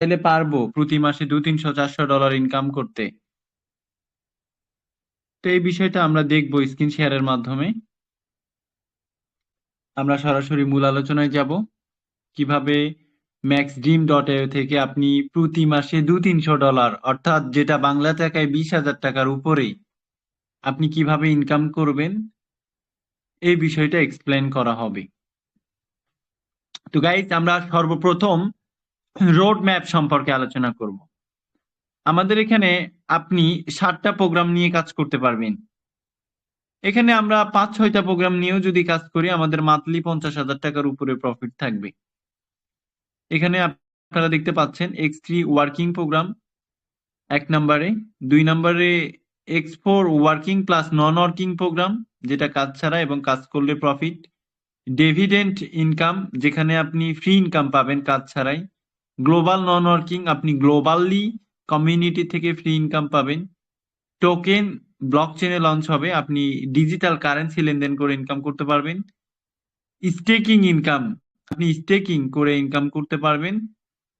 চাইলে পারব প্রতি মাসে দু তিনশো চারশো ডলার ইনকাম করতে। তো এই বিষয়টা আমরা দেখব স্ক্রিন শেয়ারের মাধ্যমে। আমরা সরাসরি মূল আলোচনায় যাব। কীভাবে ম্যাক্স ড্রিম ডট এ থেকে আপনি প্রতি মাসে দু তিনশো ডলার অর্থাৎ যেটা বাংলা টাকায় বিশ হাজার টাকার উপরে, আপনি কীভাবে ইনকাম করবেন, এই বিষয়টা এক্সপ্লেন করা হবে। তো গাইজ আমরা সর্বপ্রথম রোড ম্যাপ সম্পর্কে আলোচনা করব। আমাদের এখানে আপনি ষাটটা প্রোগ্রাম নিয়ে কাজ করতে পারবেন। এখানে আমরা পাঁচ, ছয়টা প্রোগ্রাম নিয়েও যদি কাজ করি, আমাদের মান্থলি পঞ্চাশ হাজার টাকার উপরে প্রফিট থাকবে। এখানে আপনারা দেখতে পাচ্ছেন এক্স থ্রি ওয়ার্কিং প্রোগ্রাম এক নম্বরে। দুই নম্বরে X four working plus non working program যেটা কাজ ছাড়া এবং কাজ করলে প্রফিট ডেভিডেন্ট ইনকাম যেখানে আপনি ফ্রি ইনকাম পাবেন কাজ ছাড়াই। গ্লোবাল নন ওয়ার্কিং আপনি গ্লোবালি কমিউনিটি থেকে ফ্রি ইনকাম পাবেন। টোকেন ব্লক চেনে লঞ্চ হবে, আপনি ডিজিটাল কারেন্সি লেনদেন করে ইনকাম করতে পারবেন। স্টেকিং ইনকাম আপনি স্টেকিং করে ইনকাম করতে পারবেন।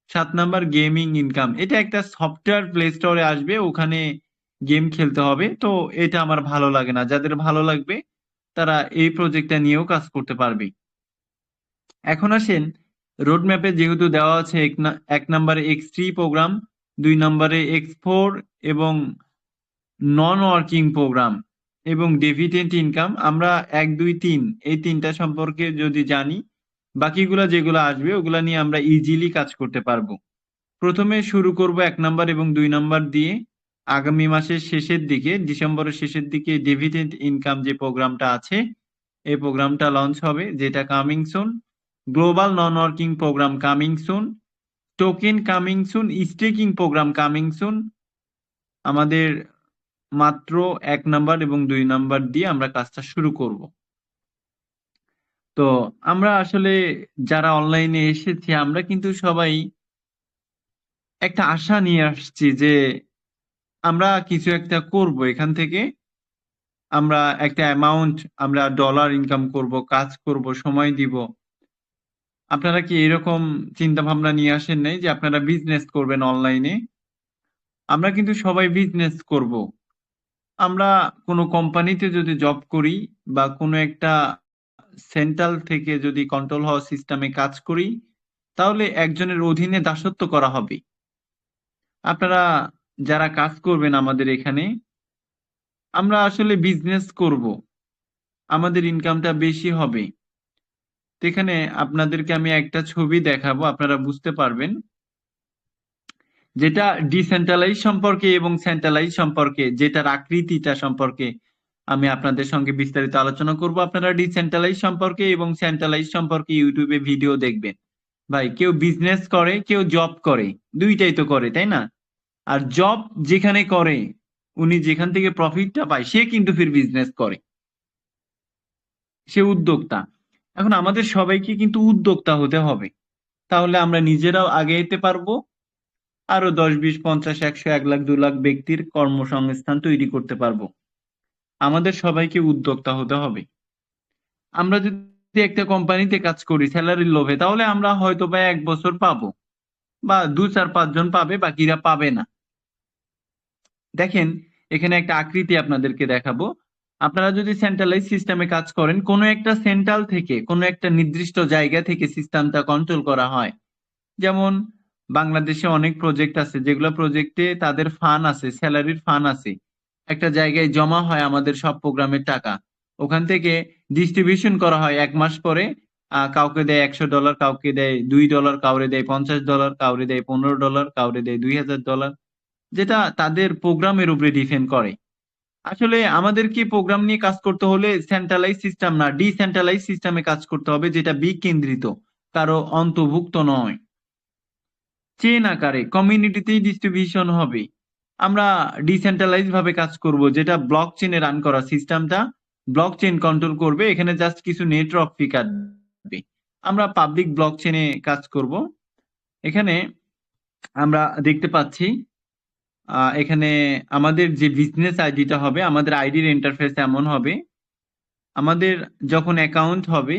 সাত নাম্বার গেমিং ইনকাম এটা একটা সফটওয়্যার প্লে স্টোরে আসবে, ওখানে গেম খেলতে হবে। তো এটা আমার ভালো লাগে না, যাদের ভালো লাগবে, তারা এই প্রজেক্টটা নিয়েও কাজ করতে পারবে। এখন আসেন রোড ম্যাপে যেহেতু দেওয়া আছে এক নম্বরে এক্স থ্রি প্রোগ্রাম দুই নম্বরে এক্স ফোর এবং নন ওয়ার্কিং প্রোগ্রাম এবং ডেভিডেন্ট ইনকাম আমরা এক, দুই, তিন, এই তিনটা সম্পর্কে যদি জানি, বাকিগুলো যেগুলো আসবে, ওগুলা নিয়ে আমরা ইজিলি কাজ করতে পারব। প্রথমে শুরু করব এক নাম্বার এবং দুই নাম্বার দিয়ে আগামী মাসের শেষের দিকে, ডিসেম্বরের শেষের দিকে ডেভিডেন্ট ইনকাম যে প্রোগ্রামটা আছে, এই প্রোগ্রামটা লঞ্চ হবে, যেটা coming soon global non working program coming soon token coming soon staking program coming soon আমাদের মাত্র এক নাম্বার এবং দুই নাম্বার দিয়ে আমরা কাজটা শুরু করব। তো আমরা আসলে যারা অনলাইনে এসেছি, আমরা কিন্তু সবাই একটা আশা নিয়ে আসছি যে আমরা কিছু একটা করব। এখান থেকে আমরা একটা অ্যামাউন্ট আমরা ডলার ইনকাম করব, কাজ করব, সময় দিব। আপনারা কি এরকম চিন্তা ভাবনা নিয়ে আসেন নাই যে আপনারা বিজনেস করবেন অনলাইনে আমরা কিন্তু সবাই বিজনেস করব। আমরা কোনো কোম্পানিতে যদি জব করি বা কোনো একটা সেন্ট্রাল থেকে যদি কন্ট্রোল হওয়া সিস্টেমে কাজ করি, তাহলে একজনের অধীনে দাসত্ব করা হবে। আপনারা যারা কাজ করবেন আমাদের এখানে, আমরা আসলে বিজনেস করব। আমাদের ইনকামটা বেশি হবে। এখানে আপনাদেরকে আমি একটা ছবি দেখাবো, আপনারা বুঝতে পারবেন। যেটা ডিসেন্ট্রালাইজ সম্পর্কে এবং সেন্ট্রালাইজ সম্পর্কে, যেটার আকৃতিটা সম্পর্কে আমি আপনাদের সঙ্গে বিস্তারিত আলোচনা করব। আপনারা ডিসেন্ট্রালাইজ সম্পর্কে এবং সেন্ট্রালাইজ সম্পর্কে ইউটিউবে ভিডিও দেখবেন। ভাই, কেউ বিজনেস করে, কেউ জব করে, দুইটাই তো করে, তাই না? আর জব যেখানে করে, উনি যেখান থেকে প্রফিটটা পায়, সে কিন্তু ফির বিজনেস করে। সে উদ্যোক্তা। এখন আমাদের সবাইকে কিন্তু উদ্যোক্তা হতে হবে। তাহলে আমরা নিজেরাও আগে যেতে পারব। আরও দশ, বিশ, পঞ্চাশ, একশো, এক লাখ, দু লাখ ব্যক্তির কর্মসংস্থান তৈরি করতে পারব। আমাদের সবাইকে উদ্যোক্তা হতে হবে। আমরা যদি একটা কোম্পানিতে কাজ করি স্যালারির লোভে, তাহলে আমরা হয়তো বা এক বছর পাবো বা দু, চার, পাঁচজন পাবে, বাকিরা পাবে না। দেখেন, এখানে একটা আকৃতি আপনাদেরকে দেখাবো। আপনারা যদি সেন্ট্রালাইজ সিস্টেমে কাজ করেন, কোনো একটা সেন্ট্রাল থেকে কোনো একটা নির্দিষ্ট জায়গা থেকে সিস্টেমটা কন্ট্রোল করা হয়। যেমন বাংলাদেশে অনেক প্রজেক্ট আছে, যেগুলো প্রজেক্টে তাদের ফান আছে স্যালারির ফান আছে। একটা জায়গায় জমা হয় আমাদের সব প্রোগ্রামের টাকা। ওখান থেকে ডিস্ট্রিবিউশন করা হয় এক মাস পরে। কাউকে দেয় একশো ডলার কাউকে দেয় দুই ডলার কাউরে দেয় পঞ্চাশ ডলার কাউরে দেয় পনেরো ডলার কাউরে দেয় দুই হাজার ডলার যেটা তাদের প্রোগ্রামের উপরে ডিপেন্ড করে। আসলে আমাদেরকে প্রোগ্রাম নিয়ে কাজ করতে হলে সেন্ট্রালাইজ সিস্টেম না ডিসেন্ট্রালাইজ সিস্টেমে কাজ করতে হবে যেটা বিকেন্দ্রিত, কারও অন্তর্ভুক্ত নয়। চেন আকারে কমিউনিটিতেই ডিস্ট্রিবিউশন হবে। আমরা ডিসেন্ট্রালাইজ ভাবে কাজ করব, যেটা ব্লক চেনে রান করা সিস্টেমটা ব্লক চেন কন্ট্রোল করবে, এখানে জাস্ট কিছু নেটওয়ার্ক ফি কাটবে আমরা পাবলিক ব্লক চেনে কাজ করব। এখানে আমরা দেখতে পাচ্ছি এখানে আমাদের যে বিজনেস আইডিটা হবে, আমাদের আইডির ইন্টারফেস এমন হবে। আমাদের যখন অ্যাকাউন্ট হবে,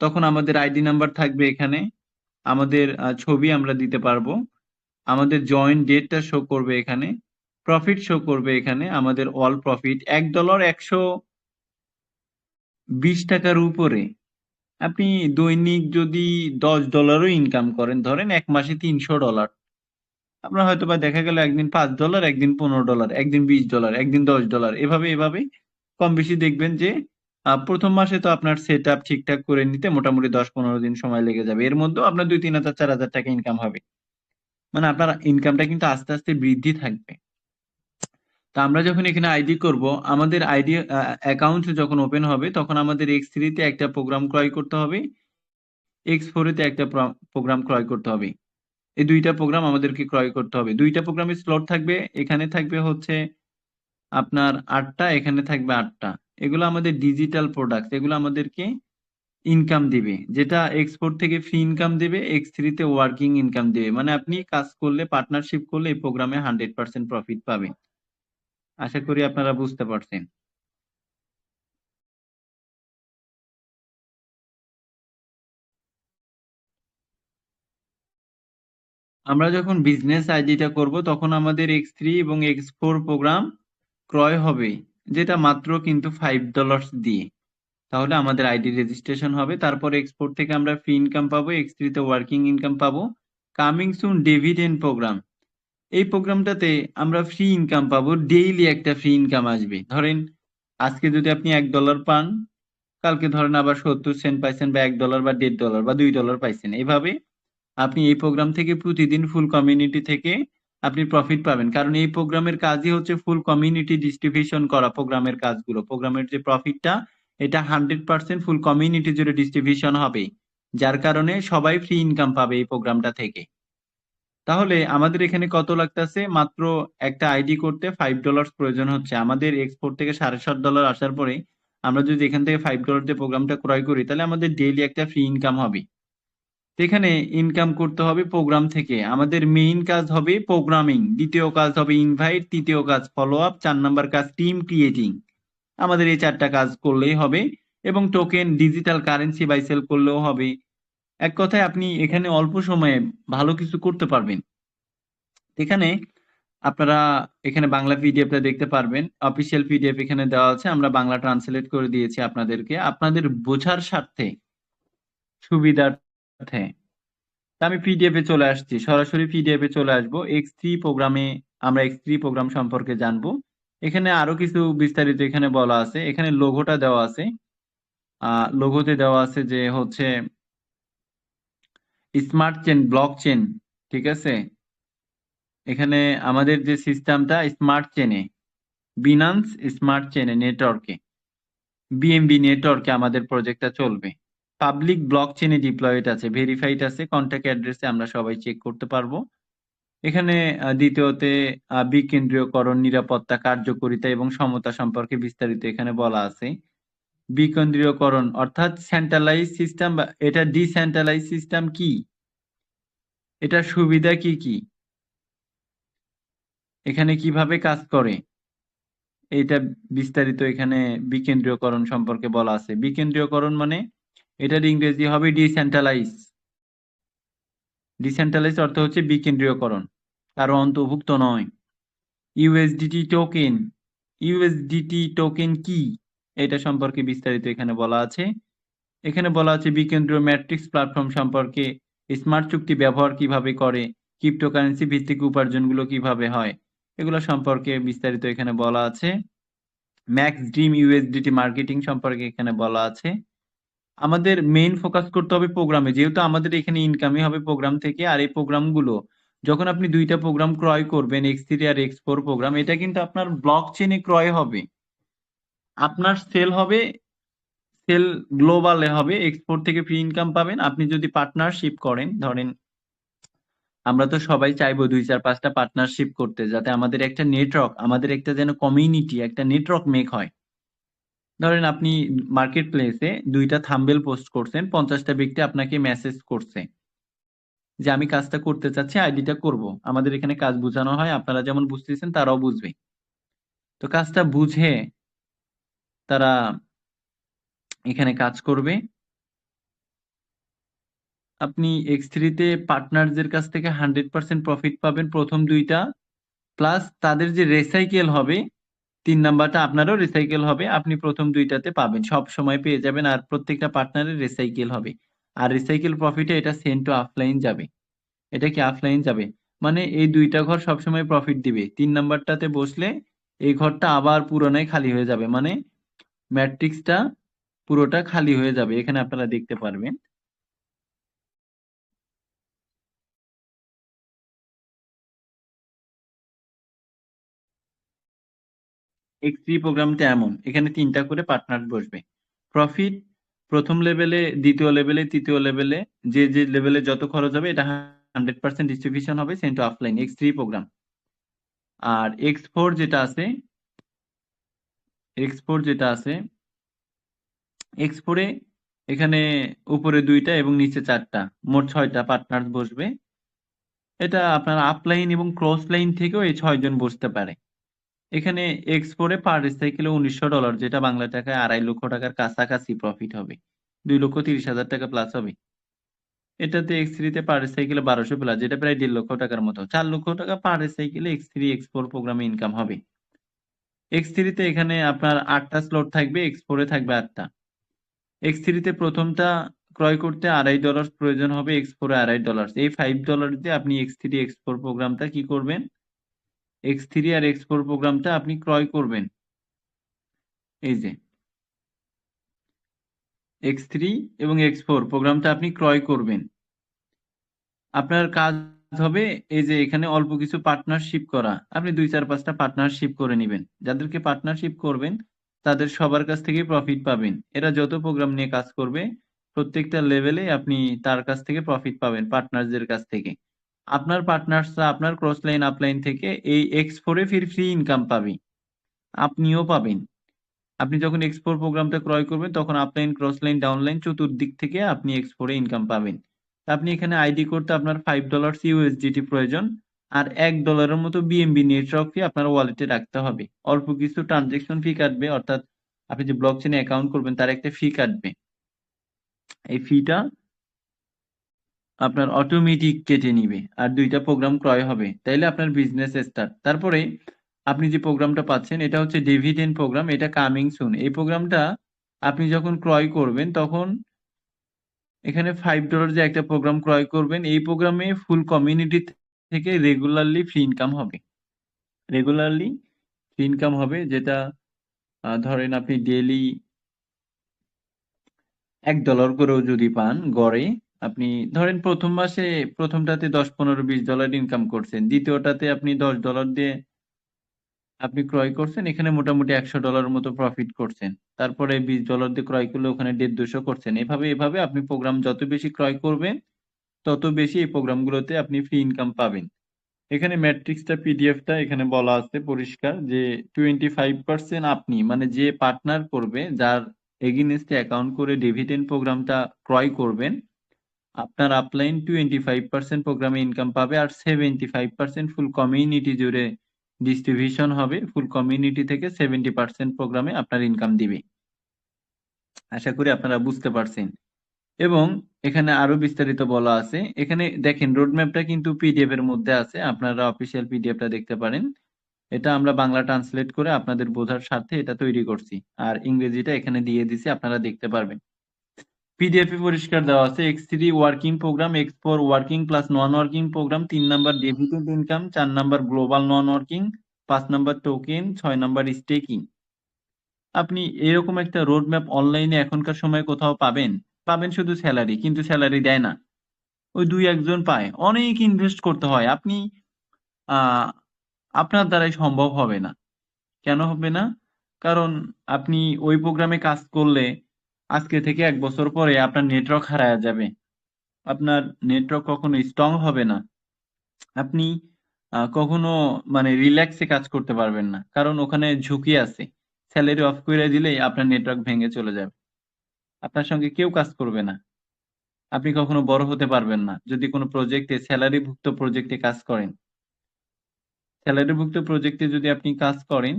তখন আমাদের আইডি নাম্বার থাকবে এখানে। আমাদের ছবি আমরা দিতে পারব। আমাদের জয়েন ডেটটা শো করবে এখানে। প্রফিট শো করবে এখানে আমাদের অল প্রফিট এক ডলার একশো বিশ টাকার উপরে। আপনি দৈনিক যদি দশ ডলারও ইনকাম করেন, ধরেন এক মাসে তিনশো ডলার আপনার হয়তো বা দেখা গেল একদিন পাঁচ ডলার একদিন পনেরো ডলার একদিন বিশ ডলার একদিন দশ ডলার এভাবে এভাবে কম বেশি দেখবেন যে প্রথম মাসে তো আপনার সেট আপ ঠিকঠাক করে নিতে মোটামুটি দশ পনেরো দিন সময় লেগে যাবে। এর মধ্যেও আপনার দুই, তিন হাজার, চার হাজার টাকা ইনকাম হবে। মানে আপনার ইনকামটা কিন্তু আস্তে আস্তে বৃদ্ধি থাকবে। তা আমরা যখন এখানে আইডি করব, আমাদের আইডি অ্যাকাউন্ট যখন ওপেন হবে, তখন আমাদের এক্স থ্রিতে একটা প্রোগ্রাম ক্রয় করতে হবে এক্স ফোরেতে একটা প্রোগ্রাম ক্রয় করতে হবে। এই দুইটা প্রোগ্রাম আমাদেরকে ক্রয় করতে হবে। দুইটা প্রোগ্রামের স্লট থাকবে, এখানে থাকবে হচ্ছে আপনার আটটা, এখানে থাকবে আটটা। এগুলো আমাদের ডিজিটাল প্রোডাক্ট এগুলো আমাদেরকে ইনকাম দিবে। যেটা এক্সপোর্ট থেকে ফ্রি ইনকাম দেবে এক্স থ্রিতে ওয়ার্কিং ইনকাম দেবে। মানে আপনি কাজ করলে পার্টনারশিপ করলে এই প্রোগ্রামে হান্ড্রেড পার্সেন্ট প্রফিট পাবেন। আশা করি আপনারা বুঝতে পারছেন। আমরা যখন বিজনেস আইডিটা করব, তখন আমাদের এক্স থ্রি এবং এক্স ফোর প্রোগ্রাম ক্রয় হবে, যেটা মাত্র কিন্তু ফাইভ ডলার্স দিয়ে। তাহলে আমাদের আইডি রেজিস্ট্রেশন হবে। তারপর এক্সপোর্ট থেকে আমরা ফ্রি ইনকাম পাবো এক্স থ্রিতে ওয়ার্কিং ইনকাম পাবো। কামিং সুন ডিভিডেন্ড প্রোগ্রাম এই প্রোগ্রামটাতে আমরা ফ্রি ইনকাম পাবো ডেইলি একটা ফ্রি ইনকাম আসবে। ধরেন, আজকে যদি আপনি এক ডলার পান, কালকে ধরেন আবার সত্তর সেন্ট পাইছেন বা এক ডলার বা দেড় ডলার বা দুই ডলার পাইছেন। এভাবে আপনি এই প্রোগ্রাম থেকে প্রতিদিন ফুল কমিউনিটি থেকে আপনি প্রফিট পাবেন। কারণ এই প্রোগ্রামের কাজই হচ্ছে ফুল কমিউনিটি ডিস্ট্রিবিউশন করা প্রোগ্রামের কাজগুলো। প্রোগ্রামের যে প্রফিটটা এটা হান্ড্রেড পার্সেন্ট ফুল কমিউনিটি জুড়ে ডিস্ট্রিবিউশন হবে। যার কারণে সবাই ফ্রি ইনকাম পাবে এই প্রোগ্রামটা থেকে। তাহলে আমাদের এখানে কত লাগতেছে? মাত্র একটা আইডি করতে ফাইভ ডলার প্রয়োজন হচ্ছে। আমাদের এক্সপোর্ট থেকে সাড়ে সাত ডলার আসার পরে আমরা যদি এখান থেকে ফাইভ ডলার দিয়ে প্রোগ্রামটা ক্রয় করি, তাহলে আমাদের ডেইলি একটা ফ্রি ইনকাম হবে। এখানে ইনকাম করতে হবে প্রোগ্রাম থেকে। আমাদের মেইন কাজ হবে প্রোগ্রামিং দ্বিতীয় কাজ হবে ইনভাইট তৃতীয় কাজ ফলো আপ চার নাম্বার কাজ টিম ক্রিয়েটিং আমাদের এই চারটা কাজ করলেই হবে এবং token digital currency buy sell করলেও হবে। এক কথায় আপনি এখানে অল্প সময়ে ভালো কিছু করতে পারবেন। এখানে আপনারা এখানে বাংলা পিডিএফটা দেখতে পারবেন। অফিসিয়াল পিডিএফ এখানে দেওয়া আছে। আমরা বাংলা ট্রান্সলেট করে দিয়েছি আপনাদেরকে। আপনাদের বোঝার স্বার্থে সুবিধার্থে তা আমি পিডিএফ এ চলে আসছি। সরাসরি পিডিএফ এ চলে আসব। এক্স থ্রি প্রোগ্রামে আমরা এক্স থ্রি প্রোগ্রাম সম্পর্কে জানব। এখানে আরও কিছু বিস্তারিত এখানে বলা আছে। এখানে লোগোটা দেওয়া আছে। লোগোতে দেওয়া আছে যে হচ্ছে স্মার্ট চেন ব্লক চেন ঠিক আছে? এখানে আমাদের যে সিস্টেমটা স্মার্ট চেনে বিনান্স স্মার্ট চেনে নেটওয়ার্কে বিএমবি নেটওয়ার্কে আমাদের প্রজেক্টটা চলবে। পাবলিক ব্লক চেনে ডিপ্লয়েড আছে ভেরিফাইড আছে কন্ট্যাক্ট অ্যাড্রেসে আমরা সবাই চেক করতে পারব। এখানে দ্বিতীয়তে বিকেন্দ্রীয়করণ, নিরাপত্তা, কার্যকরিতা এবং সমতা সম্পর্কে বিস্তারিত এখানে বলা আছে। বিকেন্দ্রীয়করণ, অর্থাৎ সেন্ট্রালাইজ সিস্টেম বা এটা ডিসেন্ট্রালাইজ সিস্টেম কি? এটার সুবিধা কি কি? এখানে কীভাবে কাজ করে? এটা বিস্তারিত এখানে বিকেন্দ্রীয়করণ সম্পর্কে বলা আছে। বিকেন্দ্রীয়করণ মানে এটার ইংরেজি হবে ডিসেন্ট্রালাইজ ডিসেন্ট্রালাইজ অর্থ হচ্ছে বিকেন্দ্রীয়করণ কারও অন্তর্ভুক্ত নয়। ইউএসডিটি টোকেন ইউএসডিটি টোকেন কি? এটা সম্পর্কে বিস্তারিত এখানে বলা আছে। এখানে বলা আছে বিকেন্দ্রীয় ম্যাট্রিক্স প্ল্যাটফর্ম সম্পর্কে স্মার্ট চুক্তি ব্যবহার কীভাবে করে ক্রিপ্টোকারেন্সি ভিত্তিক উপার্জনগুলো কীভাবে হয়, এগুলো সম্পর্কে বিস্তারিত এখানে বলা আছে। ম্যাক্স ড্রিম ইউএসডিটি মার্কেটিং সম্পর্কে এখানে বলা আছে। আমাদের মেইন ফোকাস করতে হবে প্রোগ্রামে যেহেতু আমাদের এখানে ইনকামই হবে প্রোগ্রাম থেকে, আর এই প্রোগ্রামগুলো যখন আপনি দুইটা প্রোগ্রাম ক্রয় করবেন এক্স থ্রি আর এক্স ফোর প্রোগ্রাম এটা কিন্তু আপনার ব্লক চেনে ক্রয় হবে। আপনার সেল হবে সেল গ্লোবালে হবে এক্সপোর্ট থেকে ফ্রি ইনকাম পাবেন। আপনি যদি পার্টনারশিপ করেন, ধরেন আমরা তো সবাই চাইব দুই চার পাঁচটা পার্টনারশিপ করতে, যাতে আমাদের একটা নেটওয়ার্ক আমাদের একটা যেন কমিউনিটি একটা নেটওয়ার্ক মেক হয়। ধরেন আপনি মার্কেট প্লেসে দুইটা থাম্বেল পোস্ট করছেন, পঞ্চাশটা ব্যক্তি আপনাকে মেসেজ করছে যে, আমি কাজটা করতে চাচ্ছি আইডিটা করব। আমাদের এখানে কাজ বোঝানো হয়, আপনারা যেমন বুঝতেছেন, তারাও বুঝবে। তো কাজটা বুঝে তারা এখানে কাজ করবে। আপনি এক্স থ্রিতে পার্টনারদের কাছ থেকে হান্ড্রেড পার্সেন্ট প্রফিট পাবেন প্রথম দুইটা প্লাস তাদের যে রেসাইকেল হবে তিন নাম্বারটা আপনারও রিসাইকেল হবে। আপনি প্রথম দুইটাতে পাবেন। সব সময় পেয়ে যাবেন আর প্রত্যেকটা পার্টনারের রিসাইকেল হবে। আর রিসাইকেল প্রফিটে এটা সেন্ট টু অফলাইন যাবে। এটা কি অফলাইন যাবে? মানে এই দুইটা ঘর সবসময় প্রফিট দিবে। তিন নাম্বারটাতে বসলে এই ঘরটা আবার পুরোনায় খালি হয়ে যাবে। মানে ম্যাট্রিক্সটা পুরোটা খালি হয়ে যাবে। এখানে আপনারা দেখতে পারবেন। এক্স প্রোগ্রামটা এমন। এখানে তিনটা করে পার্টনার বসবে। প্রফিট প্রথম লেভেলে দ্বিতীয় লেভেলে তৃতীয় লেভেলে যে যে লেভেলে যত খরচ হবে, এটা হান্ড্রেড পার্সেন্ট ডিস্ট্রিবিউশন হবে cent offline X three program আর এক্স ফোর যেটা আছে এক্স ফোর যেটা আছে এক্স ফোরে এখানে উপরে দুইটা এবং নিচে চারটা, মোট ছয়টা পার্টনার বসবে। এটা আপনার আপলাইন এবং ক্রস লাইন থেকেও এই ছয়জন বসতে পারে। এখানে এক্স ফোরে পার রিসাইকেলে উনিশশো ডলার যেটা বাংলা টাকায় আড়াই লক্ষ টাকার কাছাকাছি প্রফিট হবে। দুই লক্ষ তিরিশ হাজার টাকা প্লাস হবে। এটাতে এক্স থ্রিতে পার সাইকেলে বারোশো প্লাস যেটা প্রায় দেড় লক্ষ টাকার মতো। চার লক্ষ টাকা পার সাইকেলে এক্স থ্রি এক্স ফোর প্রোগ্রামে ইনকাম হবে। এক্স থ্রিতে এখানে আপনার আটটা স্লট থাকবে এক্স ফোরে থাকবে আটটা। এক্স থ্রিতে প্রথমটা ক্রয় করতে আড়াই ডলার প্রয়োজন হবে এক্স ফোরে আড়াই ডলার এই ফাইভ ডলার দিয়ে আপনি এক্স থ্রি এক্স ফোর প্রোগ্রামটা কি করবেন? এক্স থ্রি আর এক্স ফোর প্রোগ্রামটা আপনি ক্রয় করবেন। এই যে। এক্স থ্রি এবং এক্স ফোর প্রোগ্রামটা আপনি ক্রয় করবেন। আপনার কাজ হবে এই যে এখানে অল্প কিছু পার্টনারশিপ করা। আপনি দুই চার পাঁচটা পার্টনারশিপ করে নেবেন। যাদেরকে পার্টনারশিপ করবেন, তাদের সবার কাছ থেকে প্রফিট পাবেন। এরা যত প্রোগ্রাম নিয়ে কাজ করবে, প্রত্যেকটা লেভেলে আপনি তার কাছ থেকে প্রফিট পাবেন পার্টনারদের কাছ থেকে। আপনার পার্টনার্সরা আপনার ক্রস লাইন আপলাইন থেকে এই এক্স ফোরে ফির ফ্রি ইনকাম পাবে আপনিও পাবেন। আপনি যখন এক্স ফোর প্রোগ্রামটা ক্রয় করবেন, তখন আপলাইন ক্রস লাইন ডাউনলাইন চতুর্দিক থেকে আপনি এক্স ফোরে ইনকাম পাবেন। আপনি এখানে আইডি করতে আপনার ফাইভ ডলার ইউএসডিটি প্রয়োজন আর এক ডলারের মতো বিএমবি নেটওয়ার্ক ফি আপনার ওয়ালেটে রাখতে হবে। অল্প কিছু ট্রানজেকশন ফি কাটবে, অর্থাৎ আপনি যে ব্লক চেনে অ্যাকাউন্ট করবেন, তার একটা ফি কাটবে। এই ফিটা আপনার অটোমেটিক কেটে নিবে, আর দুইটা প্রোগ্রাম ক্রয় হবে। তাইলে আপনার বিজনেস স্টার্ট তারপরে আপনি যে প্রোগ্রামটা পাচ্ছেন, এটা হচ্ছে ডিভিডেন্ড প্রোগ্রাম এটা কামিং সুন এই প্রোগ্রামটা আপনি যখন ক্রয় করবেন, তখন এখানে ফাইভ ডলার যে একটা প্রোগ্রাম ক্রয় করবেন, এই প্রোগ্রামে ফুল কমিউনিটি থেকে রেগুলারলি ফ্রি ইনকাম হবে। রেগুলারলি ফ্রি ইনকাম হবে, যেটা ধরেন আপনি ডেলি এক ডলার করেও যদি পান, গড়ে আপনি ধরেন প্রথম মাসে প্রথমটাতে দশ, পনেরো, বিশ ডলার ইনকাম করছেন, দ্বিতীয়টাতে আপনি দশ ডলার দিয়ে আপনি ক্রয় করছেন, এখানে মোটামুটি একশো ডলার মতো প্রফিট করছেন। তারপরে বিশ ডলার দিয়ে ক্রয় করলে ওখানে দেড়, দুশো করছেন। এভাবে এভাবে আপনি প্রোগ্রাম যত বেশি ক্রয় করবেন, তত বেশি এই প্রোগ্রামগুলোতে আপনি ফ্রি ইনকাম পাবেন। এখানে ম্যাট্রিক্সটা পিডিএফটা এখানে বলা আছে পরিষ্কার যে টোয়েন্টি ফাইভ পার্সেন্ট আপনি মানে যে পার্টনার করবে, যার এগেনস্টে অ্যাকাউন্ট করে ডিভিডেন্ড প্রোগ্রামটা ক্রয় করবেন আপনার আপলাইন টোয়েন্টি ফাইভ পার্সেন্ট প্রোগ্রামে ইনকাম পাবে আর seventy five percent full community জুড়ে ডিস্ট্রিবিউশন হবে। ফুল কমিউনিটি থেকে সেভেন্টি পার্সেন্ট প্রোগ্রামে আপনার ইনকাম দিবে। আশা করি আপনারা বুঝতে পারছেন। এবং এখানে আরও বিস্তারিত বলা আছে। এখানে দেখেন রোডম্যাপটা কিন্তু পিডিএফ এর মধ্যে আছে। আপনারা অফিসিয়াল পিডিএফটা দেখতে পারেন। এটা আমরা বাংলা ট্রান্সলেট করে আপনাদের বোঝার স্বার্থে এটা তৈরি করছি। আর ইংরেজিটা এখানে দিয়ে দিছি, আপনারা দেখতে পারবেন। পিডিএফ পরিষ্কার দেওয়া আছে X three working program X four working plus non working program তিন নাম্বার ডিভিডেন্ড ইনকাম চার নাম্বার গ্লোবাল নন ওয়ার্কিং পাঁচ নাম্বার টোকেন ছয় নাম্বার স্টেকিং আপনি এরকম একটা রোড ম্যাপ অনলাইনে এখনকার সময় কোথাও পাবেন পাবেন শুধু স্যালারি কিন্তু স্যালারি দেয় না। ওই দুই একজন পায়। অনেক ইনভেস্ট করতে হয়। আপনি আপনার দ্বারাই সম্ভব হবে না। কেন হবে না? কারণ আপনি ওই প্রোগ্রামে কাজ করলে আজকে থেকে এক বছর পরে আপনার নেটওয়ার্ক হারায় যাবে। আপনার নেটওয়ার্ক কখনো স্ট্রং হবে না। আপনি কখনো মানে রিল্যাক্সে কাজ করতে পারবেন না। কারণ ওখানে ঝুঁকি আছে। স্যালারি অফ করে দিলেই আপনার নেটওয়ার্ক ভেঙে চলে যাবে। আপনার সঙ্গে কেউ কাজ করবে না। আপনি কখনো বড় হতে পারবেন না। যদি কোনো প্রজেক্টে স্যালারিভুক্ত প্রজেক্টে কাজ করেন। স্যালারিভুক্ত প্রজেক্টে যদি আপনি কাজ করেন,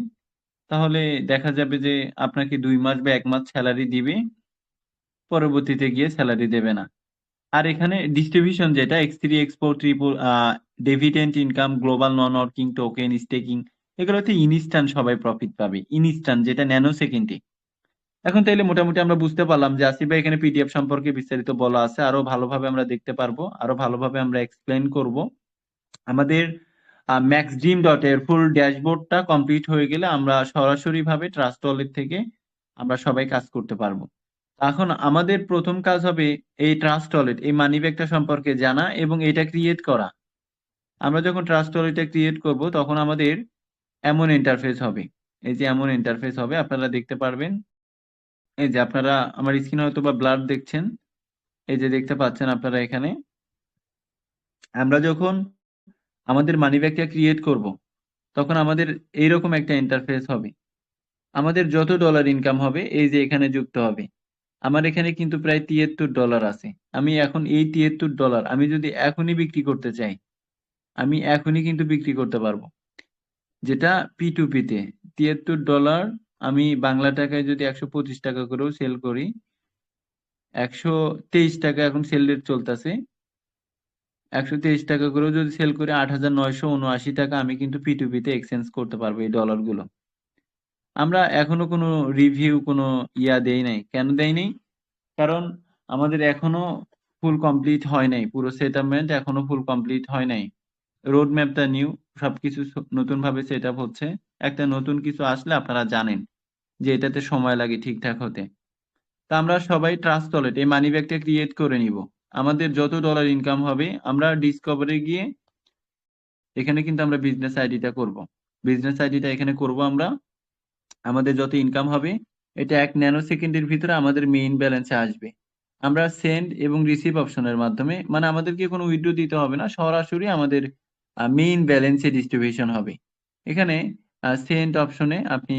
তাহলে দেখা যাবে যে আপনাকে দুই মাস বা এক মাস স্যালারি দিবে। পরবর্তীতে গিয়ে স্যালারি দেবে না। আর এখানে ডিস্ট্রিবিউশন যেটা X three X four triple dividend income global non working token staking এগুলোতে ইনস্ট্যান্ট সবাই প্রফিট পাবে। ইনস্ট্যান্ট যেটা ন্যানো সেকেন্ডে এখন তাইলে মোটামুটি আমরা বুঝতে পারলাম যে আসিফ ভাই এখানে পিডিএফ সম্পর্কে বিস্তারিত বলা আছে। আরও ভালোভাবে আমরা দেখতে পারব, আরও ভালোভাবে আমরা এক্সপ্লেন করব। আমাদের ম্যাক্স ড্রিম ডট এর ফুল ড্যাশবোর্ডটা কমপ্লিট হয়ে গেলে আমরা সরাসরি ভাবে ট্রাস্ট ওয়ালেট থেকে আমরা সবাই কাজ করতে পারব। এখন আমাদের প্রথম কাজ হবে এই ট্রাস্ট ওয়ালেট এই মানি ব্যাগটা সম্পর্কে জানা এবং এটা ক্রিয়েট করা। আমরা যখন ট্রাস্ট ওয়ালেটটা ক্রিয়েট করব, তখন আমাদের এমন ইন্টারফেস হবে। এই যে এমন ইন্টারফেস হবে, আপনারা দেখতে পারবেন। এই যে আপনারা আমার স্ক্রিনে হয়তো বা ব্লার দেখছেন। এই যে দেখতে পাচ্ছেন আপনারা এখানে। আমরা যখন আমাদের মানি ব্যাগটা ক্রিয়েট করব, তখন আমাদের এইরকম একটা ইন্টারফেস হবে। আমাদের যত ডলার ইনকাম হবে, এই যে এখানে যুক্ত হবে। আমার এখানে কিন্তু প্রায় তিয়াত্তর ডলার আছে। আমি এখন এই তিয়াত্তর ডলার আমি যদি এখনই বিক্রি করতে চাই, আমি এখনই কিন্তু বিক্রি করতে পারব। যেটা পি টু পিতে তিয়াত্তর ডলার আমি বাংলা টাকায় যদি একশো পঁচিশ টাকা করেও সেল করি, একশো তেইশ টাকা এখন সেল রেট চলতেছে, একশো তেইশ টাকা করেও যদি সেল করি, আট হাজার নয়শো উনআশি টাকা আমি কিন্তু পি টু পিতে এক্সচেঞ্জ করতে পারব এই ডলারগুলো। আমরা এখনও কোনো রিভিউ কোনো ইয়া দেই নাই। কেন দেই নাই? কারণ আমাদের এখনও ফুল কমপ্লিট হয় নাই। পুরো সেটেলমেন্ট এখনও ফুল কমপ্লিট হয় নাই। রোড ম্যাপটা নিউ সবকিছু নতুন ভাবে সেট আপ হচ্ছে। একটা নতুন কিছু আসলে আপনারা জানেন যে এটাতে সময় লাগে ঠিকঠাক হতে। তা আমরা সবাই ট্রাস্ট ওয়ালেট এই মানি ব্যাগটা ক্রিয়েট করে নিব। আমাদের যত ডলার ইনকাম হবে, আমরা ডিসকভারে গিয়ে এখানে কিন্তু আমরা বিজনেস আইডিটা করব। বিজনেস আইডিটা এখানে করব আমরা আমাদের যত ইনকাম হবে, এটা এক ন্যানো সেকেন্ডের ভিতরে আমাদের মেইন ব্যালেন্সে আসবে। আমরা সেন্ড এবং রিসিভ অপশনের মাধ্যমে মানে আমাদেরকে কোনো উইথড্র দিতে হবে না, সরাসরি আমাদের মেইন ব্যালেন্সে ডিস্ট্রিবিউশন হবে। এখানে সেন্ড অপশনে আপনি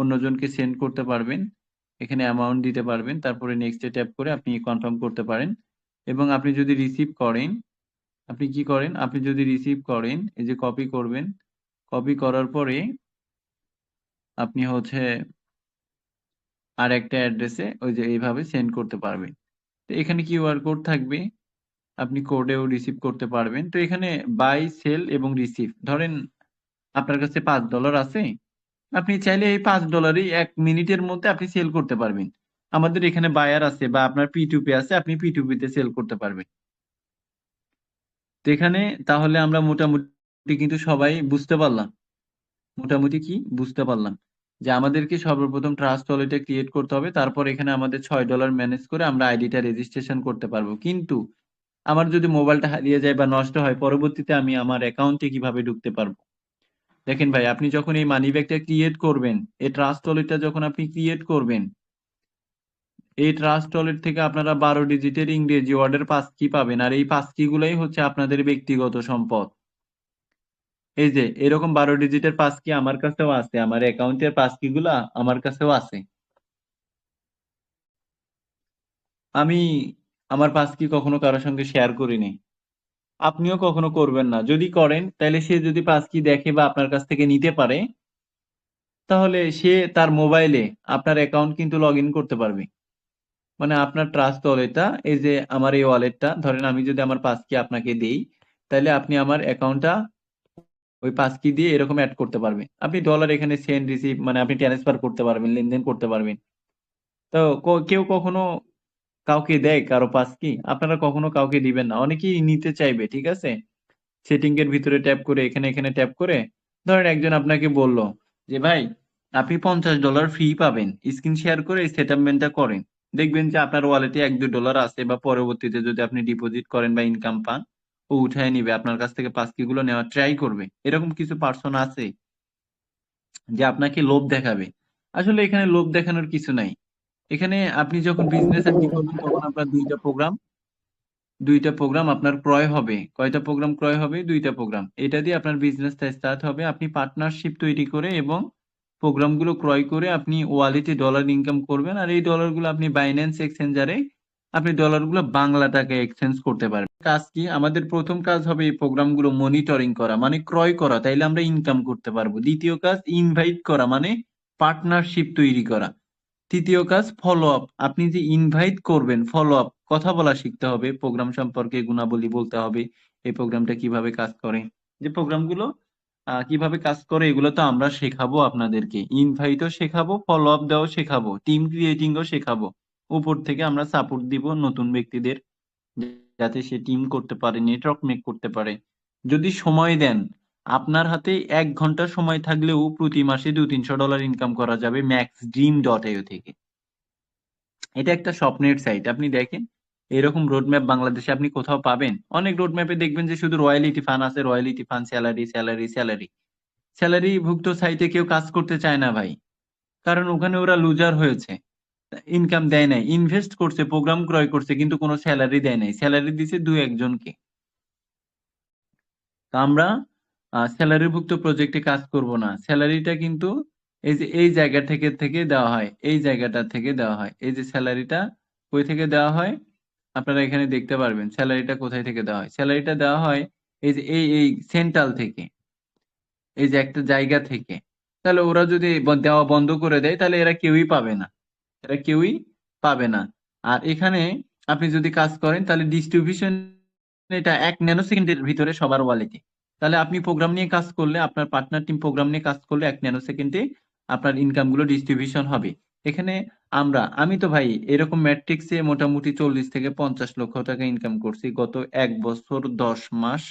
অন্যজনকে সেন্ড করতে পারবেন। এখানে অ্যামাউন্ট দিতে পারবেন। তারপরে নেক্সটে ট্যাপ করে আপনি কনফার্ম করতে পারেন। এবং আপনি যদি রিসিভ করেন, আপনি কি করেন? আপনি যদি রিসিভ করেন, এই যে কপি করবেন কপি করার পরে আপনি হচ্ছে আর একটা অ্যাড্রেসে ওই যে এইভাবে সেন্ড করতে পারবেন। তো এখানে কিউআর কোড থাকবে, আপনি কোডেও রিসিভ করতে পারবেন। তো এখানে বাই সেল এবং রিসিভ ধরেন আপনার কাছে পাঁচ ডলার আছে, আপনি চাইলে এই পাঁচ ডলারই এক মিনিটের মধ্যে আপনি সেল করতে পারবেন। আমাদের এখানে বায়ার আছে বা আপনার পি টু পি আছে, আপনি পি টু পিতে সেল করতে পারবেন। তো এখানে তাহলে আমরা মোটামুটি কিন্তু সবাই বুঝতে পারলাম। মোটামুটি কি? বুঝতে পারলাম। যে আমাদেরকে সর্বপ্রথম ট্রাস্ট ওয়ালেটে ক্রিয়েট করতে হবে, তারপর এখানে আমাদের ছয় ডলার ম্যানেজ করে আমরা আইডিটা রেজিস্ট্রেশন করতে পারব। কিন্তু আমার যদি মোবাইলটা হারিয়ে যায় বা নষ্ট হয়, পরবর্তীতে আমি আমার অ্যাকাউন্টে কীভাবে ঢুকতে পারব? দেখেন ভাই, আপনি যখন এই মানি ব্যাগটা ক্রিয়েট করবেন, এই ট্রাস্ট ওয়ালেটটা যখন আপনি ক্রিয়েট করবেন, এই ট্রাস্ট ওয়ালেট থেকে আপনারা বারো ডিজিটের ইংরেজি ওয়ার্ডের পাস কি পাবেন? আর এই পাস কি গুলাই হচ্ছে আপনাদের ব্যক্তিগত সম্পদ। এই যে, এরকম বারো ডিজিটের পাস কি আমার কাছেও আছে? আমার অ্যাকাউন্টের পাস কি গুলা আমার কাছেও আছে। আমি আমার পাস কি কখনো কারোর সঙ্গে শেয়ার করিনি। আপনিও কখনো করবেন না। যদি করেন, তাহলে সে যদি পাস কি দেখে বা আপনার কাছ থেকে নিতে পারে, তাহলে সে তার মোবাইলে আপনার অ্যাকাউন্ট কিন্তু লগ ইন করতে পারবে। মানে আপনার ট্রাস্ট ওয়ালেটটা এই যে আমার এই ওয়ালেটটা ধরেন আমি যদি আমার পাস কি আপনাকে দেই, তাহলে আপনি আমার অ্যাকাউন্টটা ওই পাস কি দিয়ে এরকম অ্যাড করতে পারবে আপনি ডলার এখানে সেন্ড রিসিভ মানে আপনি ট্রান্সফার করতে পারবেন, লেনদেন করতে পারবেন। তো কেউ কখনো কাউকে দেয় কারও পাস কি আপনারা কখনো কাউকে দিবেন না। অনেকেই নিতে চাইবে, ঠিক আছে? সেটিং এর ভিতরে ট্যাপ করে, এখানে এখানে ট্যাপ করে, ধরেন একজন আপনাকে বলল যে, ভাই, আপনি পঞ্চাশ ডলার ফ্রি পাবেন। স্ক্রিন শেয়ার করে সেটেলমেন্টটা করেন। দেখবেন যে আপনার ওয়ালেটে এক দুই ডলার আছে বা পরবর্তীতে যদি আপনি ডিপোজিট করেন বা ইনকাম পান ও উঠায় নিবে, আপনার কাছ থেকে পাসকি গুলো নেওয়ার ট্রাই করবে। এরকম কিছু পার্সন আছে যে আপনাকে লোভ দেখাবে। আসলে এখানে লোভ দেখানোর কিছু নাই। এখানে আপনি যখন বিজনেস আইডি করবেন তখন আপনার দুইটা প্রোগ্রাম দুইটা প্রোগ্রাম আপনার ক্রয় হবে। কয়টা প্রোগ্রাম ক্রয় হবে? দুইটা প্রোগ্রাম এটা দিয়ে আপনার বিজনেসটা স্টার্ট হবে। আপনি পার্টনারশিপ তৈরি করে এবং প্রোগ্রামগুলো ক্রয় করে আপনি ওয়ালেটে ডলার ইনকাম করবেন। আর এই ডলারগুলো আপনি বাইন্যান্স এক্সচেঞ্জারে আপনি ডলারগুলো বাংলা টাকায় এক্সচেঞ্জ করতে পারবেন। কাজ কি? আমাদের প্রথম কাজ হবে এই প্রোগ্রামগুলো মনিটরিং করা মানে ক্রয় করা। তাইলে আমরা ইনকাম করতে পারব। দ্বিতীয় কাজ ইনভাইট করা মানে পার্টনারশিপ তৈরি করা। তৃতীয় কাজ ফলো আপ আপনি যে ইনভাইট করবেন ফলো আপ কথা বলা শিখতে হবে। প্রোগ্রাম সম্পর্কে গুণাবলী বলতে হবে। এই প্রোগ্রামটা কীভাবে কাজ করে? যে প্রোগ্রামগুলো কীভাবে কাজ করে, এগুলো তো আমরা শেখাবো আপনাদেরকে। ইনভাইটও শেখাবো ফলো আপ দেওয়াও শেখাবো। টিম ক্রিয়েটিংও শেখাবো। উপর থেকে আমরা সাপোর্ট দিব নতুন ব্যক্তিদের, যাতে সে টিম করতে পারে নেটওয়ার্ক মেক করতে পারে। যদি সময় দেন, আপনার হাতে এক ঘণ্টা সময় থাকলেও প্রতি মাসে দু তিনশো ডলার ইনকাম করা যাবে ম্যাক্স ড্রিম ডট এও থেকে। এটা একটা স্বপ্নের সাইট আপনি দেখেন, এরকম রোডম্যাপ বাংলাদেশে আপনি কোথাও পাবেন। অনেক রোডম্যাপে দেখবেন যে শুধু রয়্যালিটি ফান্ড আছে royalty fund salary salary salary salary ভুক্ত সাইটে কেউ কাজ করতে চায় না ভাই। কারণ ওখানে ওরা লুজার হয়েছে। ইনকাম দেয় নাই ইনভেস্ট করছে প্রোগ্রাম ক্রয় করছে, কিন্তু কোনো স্যালারি দেয় নাই। স্যালারি দিছে দু একজনকে। আমরা স্যালারিভুক্ত প্রজেক্টে কাজ করব না। স্যালারিটা কিন্তু এই যে, এই জায়গা থেকে থেকে দেওয়া হয়, এই জায়গাটা থেকে দেওয়া হয়। এই যে স্যালারিটা কই থেকে দেওয়া হয়? আপনারা এখানে দেখতে পারবেন স্যালারিটা কোথায় থেকে দেওয়া হয়। স্যালারিটা দেওয়া হয় এই যে, এই এই সেন্ট্রাল থেকে, এই যে একটা জায়গা থেকে। তাহলে ওরা যদি দেওয়া বন্ধ করে দেয়, তাহলে এরা কেউই পাবে না। এরা কেউই পাবে না। আর এখানে আপনি যদি কাজ করেন, তাহলে ডিস্ট্রিবিউশন এটা এক ন্যানো সেকেন্ডের ভিতরে সবার ওয়ালেটে তাহলে আপনি প্রোগ্রাম নিয়ে কাজ করলে, আপনার পার্টনার টিম প্রোগ্রাম নিয়ে কাজ করলে এক ন্যানো সেকেন্ডে আপনার ইনকামগুলো ডিস্ট্রিবিউশন হবে। এখানে আমরা, আমি তো ভাই এরকম ম্যাট্রিক্সে মোটামুটি চল্লিশ থেকে পঞ্চাশ লক্ষ টাকা ইনকাম করছি গত এক বছর দশ মাস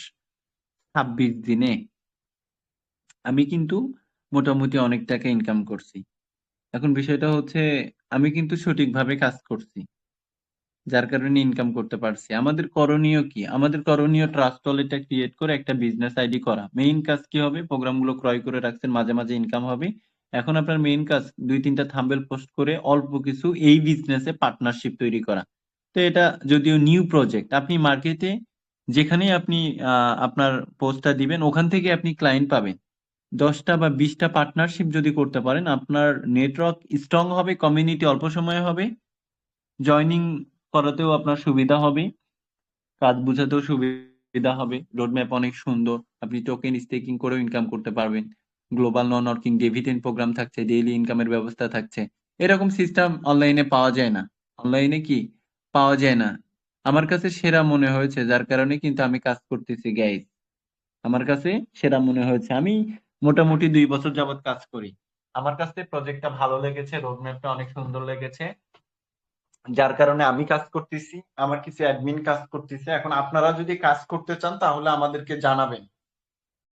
ছাব্বিশ দিনে। আমি কিন্তু মোটামুটি অনেক টাকা ইনকাম করছি। এখন বিষয়টা হচ্ছে, আমি কিন্তু সঠিকভাবে কাজ করছি। যার কারণে ইনকাম করতে পারছি। আমাদের করণীয় কি? আমাদের করণীয় ট্রাস্ট ওয়ালেটটা ক্রিয়েট করে একটা বিজনেস আইডি করা। মেইন কাজ কি হবে? প্রোগ্রামগুলো ক্রয় করে রাখছেন, মাঝে মাঝে ইনকাম হবে। এখন আপনার মেইন কাজ, দুই তিনটা থাম্বেল পোস্ট করে অল্প কিছু এই বিজনেসে পার্টনারশিপ তৈরি করা। তো এটা যদিও নিউ প্রজেক্ট আপনি মার্কেটে যেখানেই আপনি আপনার পোস্টটা দিবেন, ওখান থেকে আপনি ক্লায়েন্ট পাবেন। দশটা বা বিশটা পার্টনারশিপ যদি করতে পারেন, আপনার নেটওয়ার্ক স্ট্রং হবে কমিউনিটি অল্প সময়ে হবে জয়নিং করাতেও আপনার সুবিধা হবে, কাজ বোঝাতেও সুবিধা হবে রোডম্যাপ অনেক সুন্দর, আপনি টোকেন স্টেকিং করেও ইনকাম করতে পারবেন global non working dividend program থাকছে ডেইলি ইনকামের ব্যবস্থা থাকছে, এরকম সিস্টেম অনলাইনে পাওয়া যায় না অনলাইনে কি? পাওয়া যায় না, আমার কাছে সেরা মনে হয়েছে, যার কারণে কিন্তু আমি কাজ করতেছি গাইজ আমার কাছে সেরা মনে হয়েছে, আমি মোটামুটি দুই বছর যাবৎ কাজ করি। আমার কাছে প্রজেক্টটা ভালো লেগেছে রোডম্যাপটা অনেক সুন্দর লেগেছে। যার কারণে আমি কাজ করতেছি, আমার কিছু অ্যাডমিন কাজ করতেছে। এখন আপনারা যদি কাজ করতে চান, তাহলে আমাদেরকে জানাবেন।